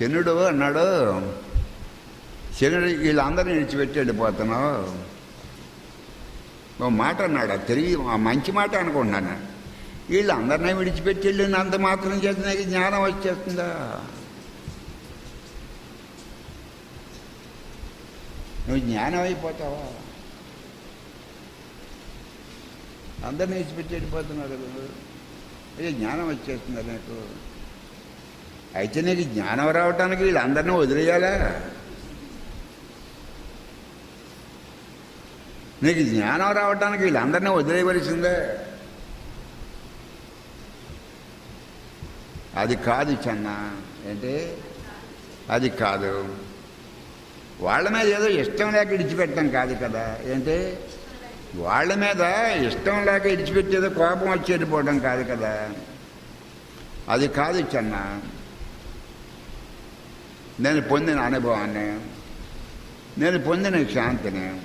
శనుడు అన్నాడు శనుడు వీళ్ళందరినీ విడిచిపెట్టి వెళ్ళిపోతున్నావు. ఓ మాట అన్నాడు తిరిగి మంచి మాట అనుకున్నాను వీళ్ళందరినీ విడిచిపెట్టి వెళ్ళినంత మాత్రం చేత నాకు జ్ఞానం వచ్చేస్తుందా? నువ్వు జ్ఞానం అయిపోతావా? అందరినీ విడిచిపెట్టి వెళ్ళిపోతున్నావు కదా. అదే జ్ఞానం వచ్చేస్తుందా నాకు? అయితే నీకు జ్ఞానం రావటానికి వీళ్ళందరినీ వదిలేయాలా? నీకు జ్ఞానం రావటానికి వీళ్ళందరినీ వదిలేయవలసిందే. అది కాదు చెన్న. ఏంటి? అది కాదు. వాళ్ళ మీద ఏదో ఇష్టం లేక ఇడిచిపెట్టడం కాదు కదా. ఏంటి? వాళ్ళ మీద ఇష్టం లేక ఇడిచిపెట్టేదో కోపం వచ్చి వెళ్ళిపోవడం కాదు కదా. అది కాదు చెన్నా. నేను పొందిన అనుభవాన్ని నేను పొందిన శాంతిని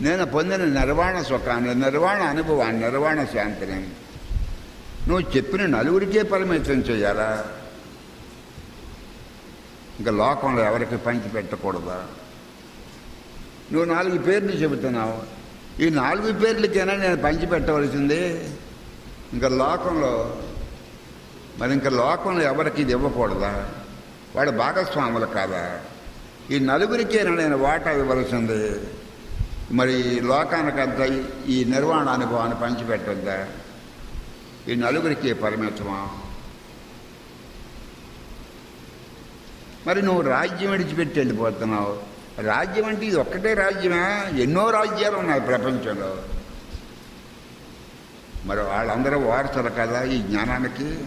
నేను పొందిన నిర్వాణ సుఖాన్ని నిర్వాణ అనుభవాన్ని నిర్వాణ శాంతిని నువ్వు చెప్పిన నలుగురికే పరిమితం చేయాలా? ఇంకా లోకంలో ఎవరికి పంచి పెట్టకూడదా నువ్వు నాలుగు పేర్లు చెబుతున్నావు. ఈ నాలుగు పేర్లకైనా నేను పంచిపెట్టవలసింది? ఇంకా లోకంలో మరి ఇంకా లోకంలో ఎవరికి ఇది ఇవ్వకూడదా? వాడు భాగస్వాములు కాదా? ఈ నలుగురికైనా నేను వాటా ఇవ్వవలసింది. మరి లోకానికంతా ఈ- ఈ నిర్వాణ అనుభవాన్ని పంచిపెట్టద్దా? ఈ నలుగురికి పరమేశ్వమా? మరి నువ్వు రాజ్యం విడిచిపెట్టి వెళ్ళిపోతున్నావు. రాజ్యం అంటే ఇది ఒక్కటే రాజ్యమే? ఎన్నో రాజ్యాలు ఉన్నాయి ప్రపంచంలో. మరి వాళ్ళందరూ వారసులు కదా ఈ జ్ఞానానికి?